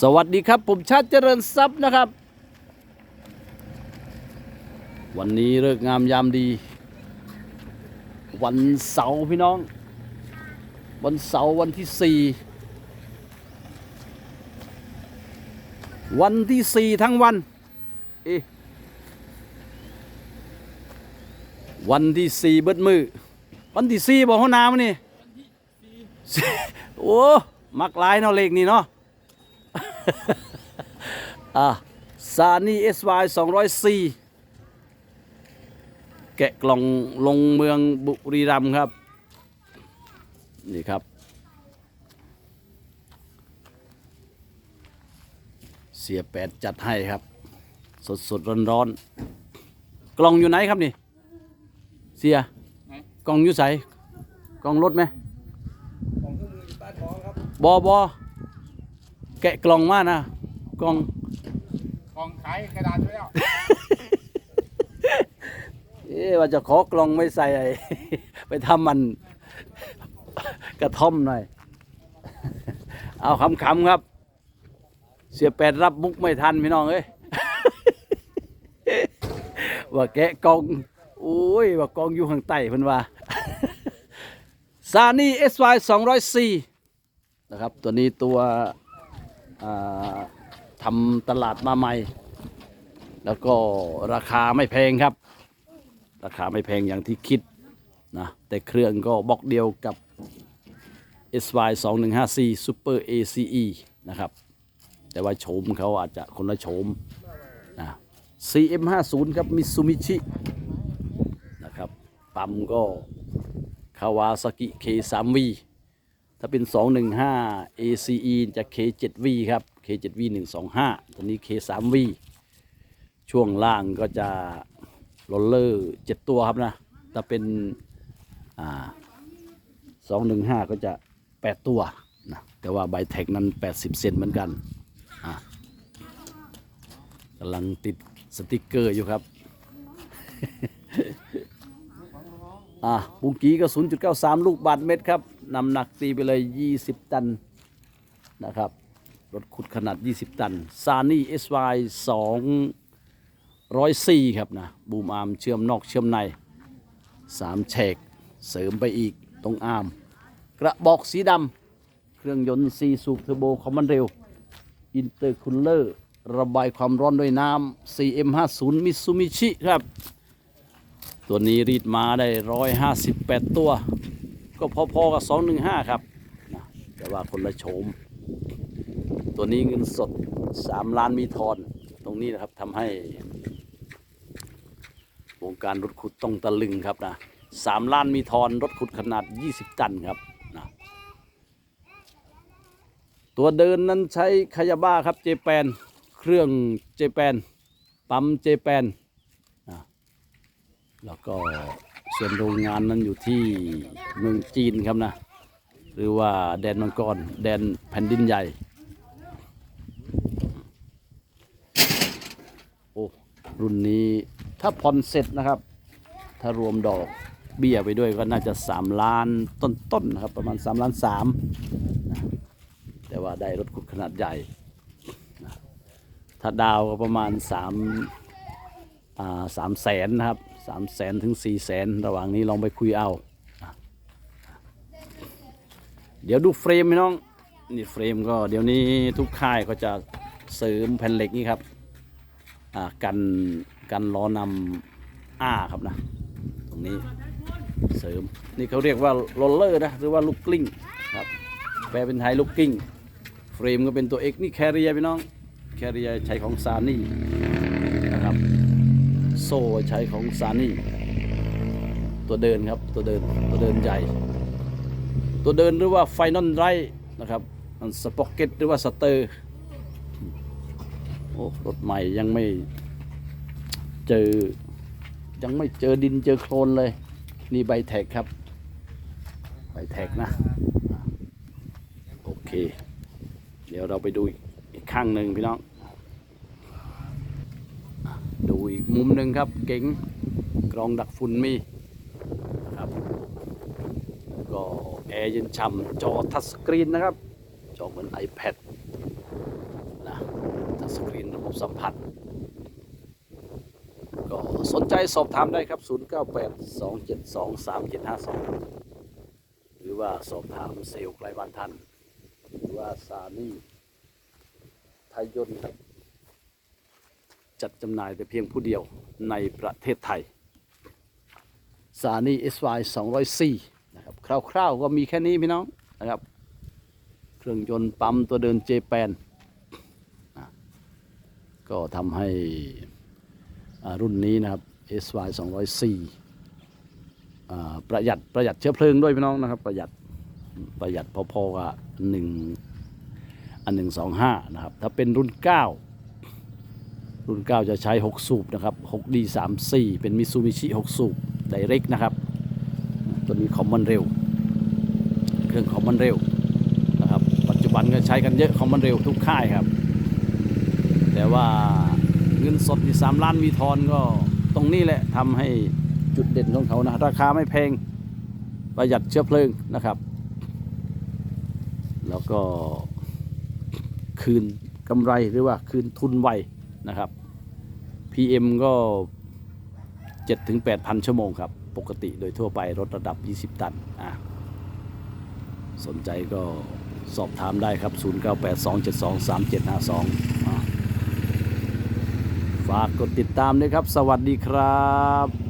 สวัสดีครับ ผมชาติเจริญทรัพย์นะครับ วันนี้เลิกงามยามดี วันเสาร์พี่น้อง วันเสาร์วันที่สี่วันที่สี่ทั้งวันเอวันที่สี่เบิดมือ วันที่สี่บอกหัวหน้ามันนี่โอ้ มักลายเนาะเลขนี่เนาะ อะซานี่ SY 204 แกะกล่องลงเมืองบุรีรัมย์ครับ นี่ครับ เสียแปดจัดให้ครับ สดสดร้อนร้อนๆกล่องอยู่ไหนครับนี่ เสียกล่องอยู่ใสกล่องรถไหมของเครื่องมืออยู่ใต้ท้องครับบอบอ แกะกล่องมานะกล่องกองขายกระดาษไว้แล้วเอ๊ะว่าจะขอกล่องไม่ใส่ไอ้ ไปทำมัน กระท่อมหน่อย เอาคำๆครับ เสียแปดรับมุกไม่ทันพี่น้องเอ้ย ว่าแกะกล่องโอ้ยว่ากล่องอยู่ข้างใต้เพิ่นว่าซานี่ SY 204 นะครับ ตัวนี้ตัวอ่า ทำตลาดมาใหม่ แล้วก็ราคาไม่แพงครับ ราคาไม่แพงอย่างที่คิดนะแต่เครื่องก็บล็อกเดียวกับ SY 2154 Super ACE นะครับ แต่ว่าโฉมเขาอาจจะคนละโฉมนะ CM50 ครับ Mitsubishi นะครับ ปั๊มก็ Kawasaki K3V ถ้าเป็น 215 ACE จะ K7V ครับ K7V 125 ตัวนี้ K3V ช่วงล่างก็จะโรลเลอร์เจ็ดตัวครับนะ ถ้าเป็นอ่าสองหนึ่งห้าก็จะแปดตัวนะแต่ว่าไบเทคนั้นแปดสิบเซนเหมือนกันอะกำลังติดสติกเกอร์อยู่ครับอะปุงกี้ก็ 0.93 ลูกบาทเม็ดครับ น้ำหนักตีไปเลย 20 ตันนะครับรถขุดขนาด 20 ตันซานี่ SY 2ร้อยสี่ครับนะบูมอาร์มเชื่อมนอกเชื่อมในสามแฉก เสริมไปอีกตรงอาร์มกระบอกสีดำเครื่องยนต์ซีสูบเทอร์โบคอมมันเร็ว อินเตอร์คูลเลอร์ ระบายความร้อนด้วยน้ำ CM50 มิซูมิชิครับ ตัวนี้รีดมาได้ 158 ตัว ก็พอๆกับ215ครับนะแต่ว่าคนละโฉม ตัวนี้เงินสด3ล้านมีทอน ตรงนี้นะครับทำให้วงการรถขุดต้องตะลึงครับนะสามล้านมีทอนรถขุดขนาด 20 ตันครับนะตัวเดินนั้นใช้คายาบ้าครับเจแปนเครื่องเจแปนปั๊มเจแปนนะแล้วก็ ส่วนโรงงานนั้นอยู่ที่เมืองจีนครับนะ หรือว่าแดนมังกร แดนแผ่นดินใหญ่ โอ้ รุ่นนี้ถ้าผ่อนเสร็จนะครับ ถ้ารวมดอกเบี้ยไปด้วยก็น่าจะ 3 ล้านต้นๆนะครับ ประมาณ 3 ล้าน3แต่ว่าได้รถขุดขนาดใหญ่ ถ้าดาวก็ประมาณ3อ่าสามแสนนะครับ 3แสนถึง4แสนระหว่างนี้ลองไปคุยเอา เดี๋ยวดูเฟรมพี่น้องนี่เฟรมก็เดี๋ยวนี้ทุกค่ายก็จะเสริมแผ่นเหล็กนี่ครับอ่ากันกันล้อนำอ้าครับนะตรงนี้เสริมนี่เขาเรียกว่าโรลเลอร์นะหรือว่าลูกกลิ้งครับแปลเป็นไทยลูกกลิ้งเฟรมก็เป็นตัวเอกนี่แคเรียพี่น้องแคเรียใช้ของซานี่ ซ่ใช้ของซานี่ตัวเดินครับตัวเดินตัวเดินใหญ่ ตัวเดินหรือว่าไฟนอลไรนะครับมันสป็อกเก็ตหรือว่าสเตอร์โอ้รถใหม่ยังไม่เจอยังไม่เจอดินเจอโคลนเลย นี่ใบแท็กครับ ใบแท็กนะ โอเค เดี๋ยวเราไปดูอีกข้างหนึ่งพี่น้อง ดูอีกมุมหนึ่งครับ เก๋งกรองดักฝุ่นมีนะครับ ก็แอร์เย็นฉ่ำจอทัชสกรีนนะครับ จอเหมือน iPad สกรีนระบบสัมผัส ก็สนใจสอบถามได้ครับ 0982723752 หรือว่าสอบถามเซลล์ไกลบ้านทันหรือว่าซานี่ไทยยนต์ครับ จัดจำหน่ายแต่เพียงผู้เดียวในประเทศไทยซานี่ SY 204นะครับคร่าวๆก็มีแค่นี้พี่น้องนะครับ เครื่องยนต์ปั๊มตัวเดินเจแปนก็ทำให้รุ่นนี้นะครับ SY 204ประหยัดประหยัดเชื้อเพลิงด้วยพี่น้องนะครับ ประหยัดประหยัดพอๆกับหนึ่งอันหนึ่งสองห้านะครับ ถ้าเป็นรุ่น9 รุ่น 9 จะใช้ 6 สูบนะครับ 6D 34 เป็นมิซูบิชิ6สูบไดเรกนะครับ ตัวนี้คอมมอนเร็ว เครื่องคอมมอนเร็วนะครับ ปัจจุบันก็ใช้กันเยอะคอมมอนเร็วทุกค่ายครับ แต่ว่าเงินสดที่3ล้านมีทอนก็ตรงนี้แหละทำให้จุดเด่นของเขานะ ราคาไม่แพง ประหยัดเชื้อเพลิงนะครับ แล้วก็คืนกำไรหรือว่าคืนทุนไว นะครับ PM ก็7ถึง8,000 ชั่วโมงครับ ปกติโดยทั่วไปรถระดับ 20 ตันอะสนใจก็สอบถามได้ครับ 0982723752อะฝากกดติดตามด้วยครับ สวัสดีครับ